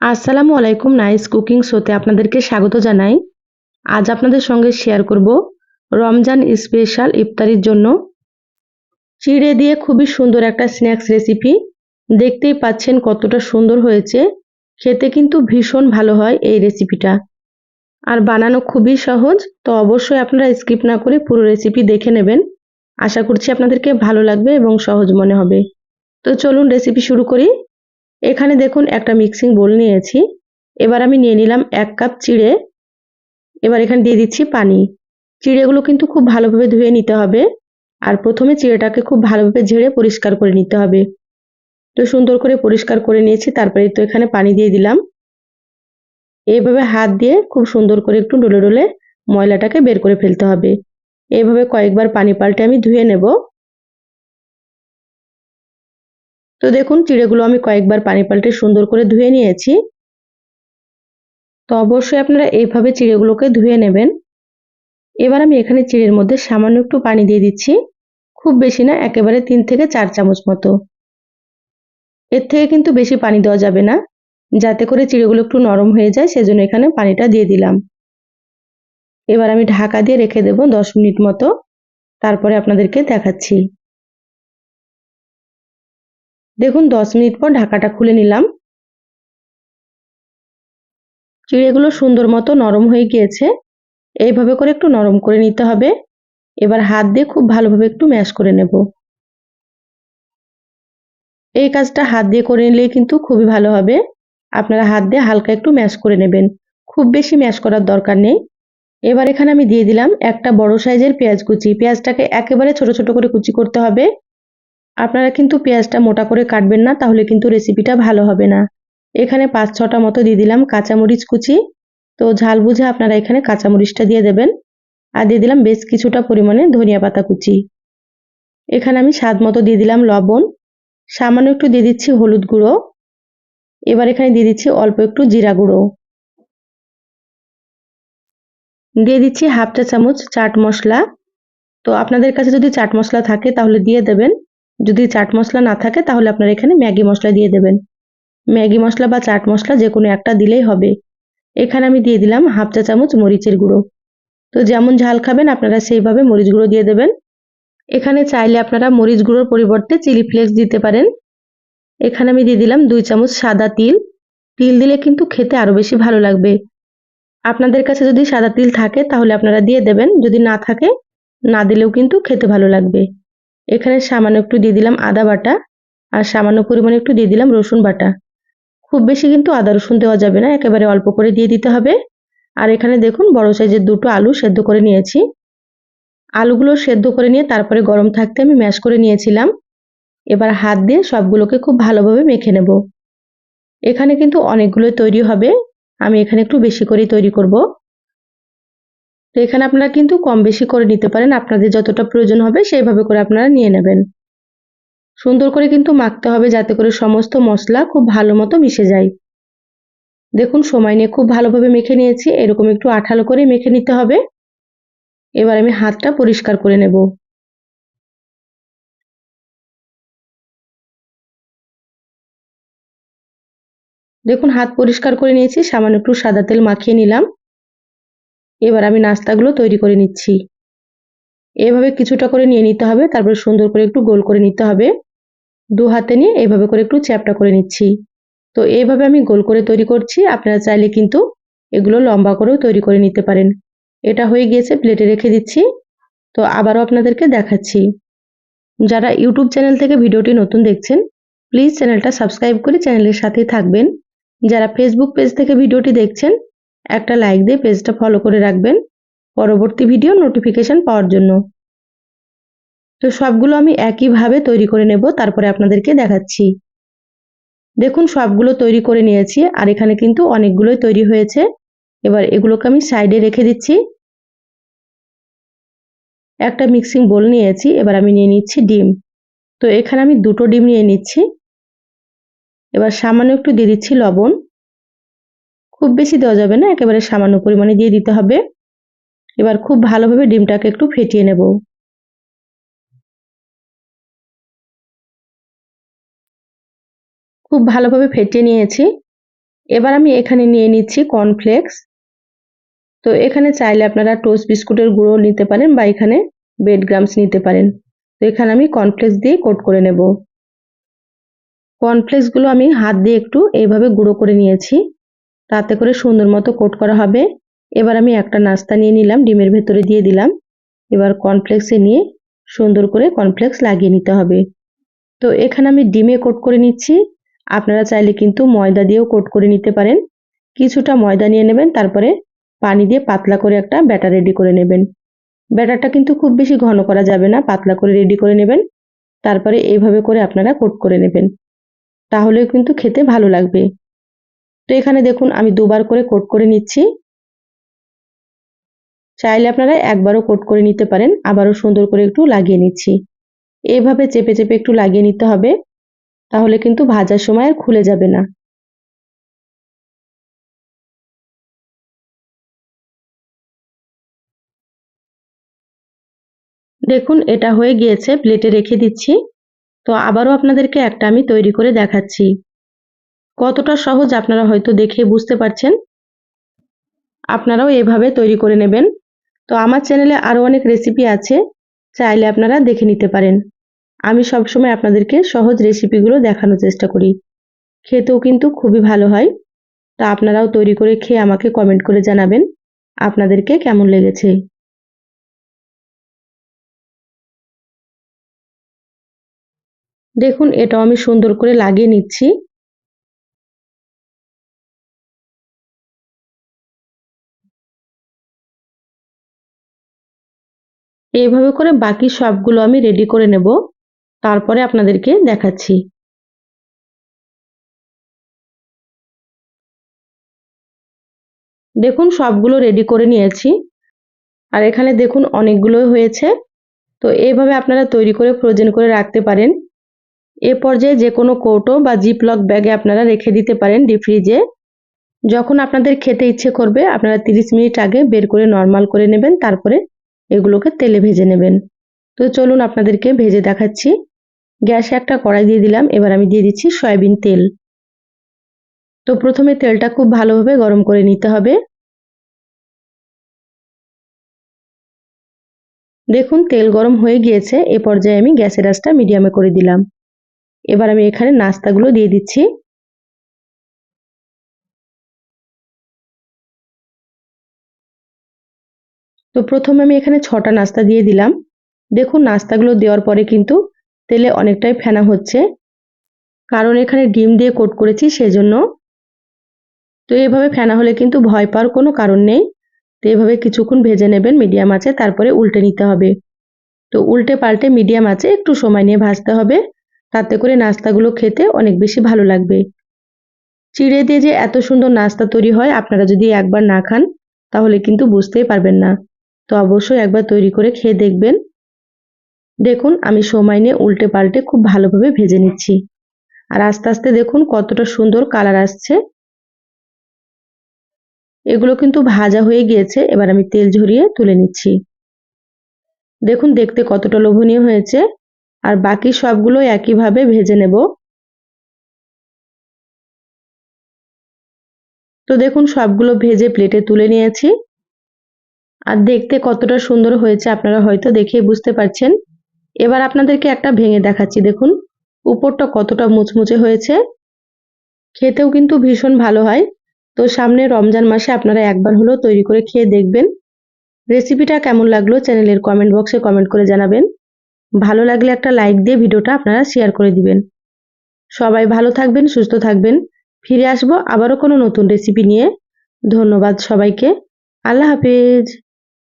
আসসালামু আলাইকুম nice cooking শোতে আপনাদেরকে স্বাগত জানাই। আজ আপনাদের সঙ্গে শেয়ার করব রমজান স্পেশাল ইফতারির জন্য। চিড়ে দিয়ে খুবই সুন্দর একটা স্ন্যাক্স রেসিপি দেখতেই পাচ্ছেন কতটা সুন্দর হয়েছে। খেতে কিন্তু ভীষণ ভালো হয় এই রেসিপিটা আর বানানো খুবই সহজ, তো অবশ্যই আপনারা স্কিপ না করে পুরো রেসিপি দেখে নেবেন। আশা করছি আপনাদেরকে ভালো লাগবে এবং সহজ মনে হবে। তো চলুন রেসিপি শুরু করি। এখানে দেখুন একটা মিক্সিং বোল নিয়েছি। এবার আমি নিয়ে নিলাম এক কাপ চিড়ে। এবার এখানে দিয়ে দিচ্ছি পানি। চিড়েগুলো কিন্তু খুব ভালোভাবে ধুয়ে নিতে হবে। আর প্রথমে চিড়েটাকে খুব ভালোভাবে ঝেড়ে পরিষ্কার করে নিতে হবে। তো সুন্দর করে পরিষ্কার করে নিয়েছি, তারপরে তো এখানে পানি দিয়ে দিলাম। এইভাবে হাত দিয়ে খুব সুন্দর করে একটু ডলে ডলে ময়লাটাকে বের করে ফেলতে হবে। এইভাবে কয়েকবার পানি পাল্টে আমি ধুয়ে নেব। তো দেখুন চিড়েগুলো আমি কয়েকবার পানি পাল্টে সুন্দর করে ধুয়ে নিয়েছি। তো অবশ্যই আপনারা এইভাবে চিড়েগুলোকে ধুয়ে নেবেন। এবার আমি এখানে চিড়ের মধ্যে সামান্য একটু পানি দিয়ে দিচ্ছি। খুব বেশি না, একেবারে তিন থেকে চার চামচ মতো। এর থেকে কিন্তু বেশি পানি দেওয়া যাবে না। যাতে করে চিড়েগুলো একটু নরম হয়ে যায়, সেজন্য এখানে পানিটা দিয়ে দিলাম। এবার আমি ঢাকা দিয়ে রেখে দেব দশ মিনিট মতো। তারপরে আপনাদেরকে দেখাচ্ছি। দেখুন, দশ মিনিট পর ঢাকাটা খুলে নিলাম। চিড়েগুলো সুন্দর মতো নরম হয়ে গিয়েছে। এইভাবে করে একটু নরম করে নিতে হবে। এবার হাত দিয়ে খুব ভালোভাবে একটু ম্যাশ করে নেব। এই কাজটা হাত দিয়ে করে নিলেই কিন্তু খুবই ভালো হবে। আপনারা হাত দিয়ে হালকা একটু ম্যাশ করে নেবেন। খুব বেশি ম্যাশ করার দরকার নেই। এবার এখানে আমি দিয়ে দিলাম একটা বড় সাইজের পেঁয়াজ কুচি। পেঁয়াজটাকে একেবারে ছোট ছোট করে কুচি করতে হবে। আপনারা কিন্তু পেঁয়াজটা মোটা করে কাটবেন না, তাহলে কিন্তু রেসিপিটা ভালো হবে না। এখানে পাঁচ ছটা মতো দিয়ে দিলাম কাঁচামরিচ কুচি। তো ঝাল বুঝে আপনারা এখানে কাঁচামরিচটা দিয়ে দেবেন। আর দিয়ে দিলাম বেশ কিছুটা পরিমাণে ধনিয়া পাতা কুচি। এখানে আমি স্বাদ মতো দিয়ে দিলাম লবণ। সামান্য একটু দিয়ে দিচ্ছি হলুদ গুঁড়ো। এবার এখানে দিয়ে দিচ্ছি অল্প একটু জিরা গুঁড়ো। দিয়ে দিচ্ছি হাফ চা চামচ চাট মশলা। তো আপনাদের কাছে যদি চাট মশলা থাকে তাহলে দিয়ে দেবেন। যদি চাট মশলা না থাকে, তাহলে আপনারা এখানে ম্যাগি মশলা দিয়ে দেবেন। ম্যাগি মশলা বা চাট মশলা যে কোনো একটা দিলেই হবে। এখানে আমি দিয়ে দিলাম হাফ চা চামচ মরিচের গুঁড়ো। তো যেমন ঝাল খাবেন, আপনারা সেইভাবে মরিচ গুঁড়ো দিয়ে দেবেন। এখানে চাইলে আপনারা মরিচ গুঁড়োর পরিবর্তে চিলি ফ্লেক্স দিতে পারেন। এখানে আমি দিয়ে দিলাম দুই চামচ সাদা তিল। তিল দিলে কিন্তু খেতে আরও বেশি ভালো লাগবে। আপনাদের কাছে যদি সাদা তিল থাকে, তাহলে আপনারা দিয়ে দেবেন। যদি না থাকে, না দিলেও কিন্তু খেতে ভালো লাগবে। এখানে সামান্য একটু দিয়ে দিলাম আদা বাটা আর সামান্য পরিমাণে একটু দিয়ে দিলাম রসুন বাটা। খুব বেশি কিন্তু আদা রসুন দেওয়া যাবে না, একেবারে অল্প করে দিয়ে দিতে হবে। আর এখানে দেখুন বড় সাইজের দুটো আলু সেদ্ধ করে নিয়েছি। আলুগুলো সেদ্ধ করে নিয়ে তারপরে গরম থাকতে আমি ম্যাশ করে নিয়েছিলাম। এবার হাত দিয়ে সবগুলোকে খুব ভালোভাবে মেখে নেব। এখানে কিন্তু অনেকগুলোই তৈরি হবে, আমি এখানে একটু বেশি করেই তৈরি করব। এখানে আপনারা কিন্তু কম বেশি করে নিতে পারেন। আপনাদের যতটা প্রয়োজন হবে সেইভাবে করে আপনারা নিয়ে নেবেন। সুন্দর করে কিন্তু মাখতে হবে যাতে করে সমস্ত মশলা খুব ভালো মতো মিশে যায়। দেখুন, সময় নিয়ে খুব ভালোভাবে মেখে নিয়েছি। এরকম একটু আঠালো করে মেখে নিতে হবে। এবার আমি হাতটা পরিষ্কার করে নেব। দেখুন, হাত পরিষ্কার করে নিয়েছি। সামান্য একটু সাদা তেল মাখিয়ে নিলাম। এবার আমি নাস্তাগুলো তৈরি করে নিচ্ছি। এভাবে কিছুটা করে নিয়ে নিতে হবে, তারপরে সুন্দর করে একটু গোল করে নিতে হবে। দু হাতে নিয়ে এভাবে করে একটু চ্যাপটা করে নিচ্ছি। তো এইভাবে আমি গোল করে তৈরি করছি, আপনারা চাইলে কিন্তু এগুলো লম্বা করেও তৈরি করে নিতে পারেন। এটা হয়ে গিয়েছে, প্লেটে রেখে দিচ্ছি। তো আবারও আপনাদেরকে দেখাচ্ছি। যারা ইউটিউব চ্যানেল থেকে ভিডিওটি নতুন দেখছেন, প্লিজ চ্যানেলটা সাবস্ক্রাইব করে চ্যানেলের সাথেই থাকবেন। যারা ফেসবুক পেজ থেকে ভিডিওটি দেখছেন একটা লাইক দিয়ে পেজটা ফলো করে রাখবেন পরবর্তী ভিডিও নোটিফিকেশন পাওয়ার জন্য। তো সবগুলো আমি একইভাবে তৈরি করে নেব, তারপরে আপনাদেরকে দেখাচ্ছি। দেখুন, সবগুলো তৈরি করে নিয়েছি আর এখানে কিন্তু অনেকগুলোই তৈরি হয়েছে। এবার এগুলোকে আমি সাইডে রেখে দিচ্ছি। একটা মিক্সিং বোল নিয়েছি, এবার আমি নিয়ে নিচ্ছি ডিম। তো এখানে আমি দুটো ডিম নিয়ে নিচ্ছি। এবার সামান্য একটু দিয়ে দিচ্ছি লবণ। খুব বেশি দেওয়া যাবে না, একেবারে সামান্য পরিমাণে দিয়ে দিতে হবে। এবার খুব ভালোভাবে ডিমটাকে একটু ফেটিয়ে নেব। খুব ভালোভাবে ফেটিয়ে নিয়েছি। এবার আমি এখানে নিয়ে নিচ্ছি কর্নফ্লেক্স তো এখানে চাইলে আপনারা টোস্ট বিস্কুটের গুঁড়ো নিতে পারেন বা এখানে বেড গ্রামস নিতে পারেন। তো এখানে আমি কর্নফ্লেক্স দিয়ে কোট করে নেব। কর্নফ্লেক্সগুলো আমি হাত দিয়ে একটু এইভাবে গুঁড়ো করে নিয়েছি। তাতে করে সুন্দর মতো কোট করা হবে। এবার আমি একটা নাস্তা নিয়ে নিলাম, ডিমের ভেতরে দিয়ে দিলাম। এবার কর্নফ্লেক্সে নিয়ে সুন্দর করে কর্নফ্লেক্স লাগিয়ে নিতে হবে। তো এখানে আমি ডিমে কোট করে নিচ্ছি। আপনারা চাইলে কিন্তু ময়দা দিয়েও কোট করে নিতে পারেন। কিছুটা ময়দা নিয়ে নেবেন, তারপরে পানি দিয়ে পাতলা করে একটা ব্যাটার রেডি করে নেবেন। ব্যাটারটা কিন্তু খুব বেশি ঘন করা যাবে না, পাতলা করে রেডি করে নেবেন। তারপরে এইভাবে করে আপনারা কোট করে নেবেন। তাহলেও কিন্তু খেতে ভালো লাগবে। তো এখানে দেখুন, আমি দুবার করে কোট করে নিচ্ছি। চাইলে আপনারা একবারও কোট করে নিতে পারেন, আবারও সুন্দর করে একটু লাগিয়ে নিচ্ছি। এভাবে চেপে চেপে একটু লাগিয়ে নিতে হবে, তাহলে কিন্তু ভাজার সময় আর খুলে যাবে না। দেখুন, এটা হয়ে গিয়েছে, প্লেটে রেখে দিচ্ছি। তো আবারও আপনাদেরকে একটা আমি তৈরি করে দেখাচ্ছি। কতটা সহজ আপনারা হয়তো দেখে বুঝতে পারছেন? আপনারাও এভাবে তৈরি করে নেবেন। তো আমার চ্যানেলে আরও অনেক রেসিপি আছে, চাইলে আপনারা দেখে নিতে পারেন। আমি সবসময় আপনাদেরকে সহজ রেসিপিগুলো দেখানোর চেষ্টা করি। খেতেও কিন্তু খুবই ভালো হয়। তা আপনারাও তৈরি করে খেয়ে আমাকে কমেন্ট করে জানাবেন, আপনাদেরকে কেমন লেগেছে। দেখুন, এটাও আমি সুন্দর করে লাগিয়ে নিচ্ছি। এইভাবে করে বাকি সবগুলো আমি রেডি করে নেব। তারপরে আপনাদেরকে দেখাচ্ছি। দেখুন, সবগুলো রেডি করে নিয়েছি। আর এখানে দেখুন অনেকগুলো হয়েছে। তো এইভাবে আপনারা তৈরি করে ফ্রোজেন করে রাখতে পারেন। এ পর্যায়ে যে কোনো কৌটো বা জিপলক ব্যাগে আপনারা রেখে দিতে পারেন ডিপ ফ্রিজে যখন আপনাদের খেতে ইচ্ছে করবে, আপনারা 30 মিনিট আগে বের করে নর্মাল করে নেবেন, তারপরে এগুলোকে তেলে ভেজে নেবেন। তো চলুন আপনাদেরকে ভেজে দেখাচ্ছি। গ্যাসে একটা কড়াই দিয়ে দিলাম, এবার আমি দিয়ে দিচ্ছি সয়াবিন তেল। তো প্রথমে তেলটা খুব ভালোভাবে গরম করে নিতে হবে। দেখুন, তেল গরম হয়ে গিয়েছে, এ পর্যায়ে আমি গ্যাসের আঁচটা মিডিয়ামে করে দিলাম। এবার আমি এখানে নাস্তাগুলো দিয়ে দিচ্ছি। তো প্রথমে আমি এখানে ছটা নাস্তা দিয়ে দিলাম। দেখুন, নাস্তাগুলো দেওয়ার পরে কিন্তু তেলে অনেকটাই ফেনা হচ্ছে। কারণ এখানে ডিম দিয়ে কোট করেছি সেজন্য। তো এভাবে ফেনা হলে কিন্তু ভয় পাওয়ার কোনো কারণ নেই। তো এভাবে কিছুক্ষণ ভেজে নেবেন মিডিয়াম আছে তারপরে উল্টে নিতে হবে। তো উল্টে পাল্টে মিডিয়াম আছে একটু সময় নিয়ে ভাজতে হবে। তাতে করে নাস্তাগুলো খেতে অনেক বেশি ভালো লাগবে। চিড়ে দিয়ে যে এত সুন্দর নাস্তা তৈরি হয়, আপনারা যদি একবার না খান, তাহলে কিন্তু বুঝতেই পারবেন না। তো অবশ্যই একবার তৈরি করে খেয়ে দেখবেন। দেখুন, আমি সময় নিয়ে উল্টে পাল্টে খুব ভালোভাবে ভেজে নিচ্ছি। আর আস্তে আস্তে দেখুন কতটা সুন্দর কালার আসছে। এগুলো কিন্তু ভাজা হয়ে গিয়েছে, এবার আমি তেল ঝরিয়ে তুলে নিচ্ছি। দেখুন, দেখতে কতটা লোভনীয় হয়েছে। আর বাকি সবগুলো একইভাবে ভেজে নেব। তো দেখুন, সবগুলো ভেজে প্লেটে তুলে নিয়েছি। আর দেখতে কতটা সুন্দর হয়েছে আপনারা হয়তো দেখে বুঝতে পারছেন। এবার আপনাদেরকে একটা ভেঙে দেখাচ্ছি, দেখুন। উপরটা কতটা মুচমুচে হয়েছে। খেতেও কিন্তু ভীষণ ভালো হয়। তো সামনে রমজান মাসে আপনারা একবার হলেও তৈরি করে খেয়ে দেখবেন। রেসিপিটা কেমন লাগল চ্যানেলের কমেন্ট বক্সে কমেন্ট করে জানাবেন। ভালো লাগলে একটা লাইক দিয়ে ভিডিওটা আপনারা শেয়ার করে দিবেন। সবাই ভালো থাকবেন, সুস্থ থাকবেন। ফিরে আসব আবারও কোনো নতুন রেসিপি নিয়ে। ধন্যবাদ সবাইকে। আল্লাহ হাফিজ।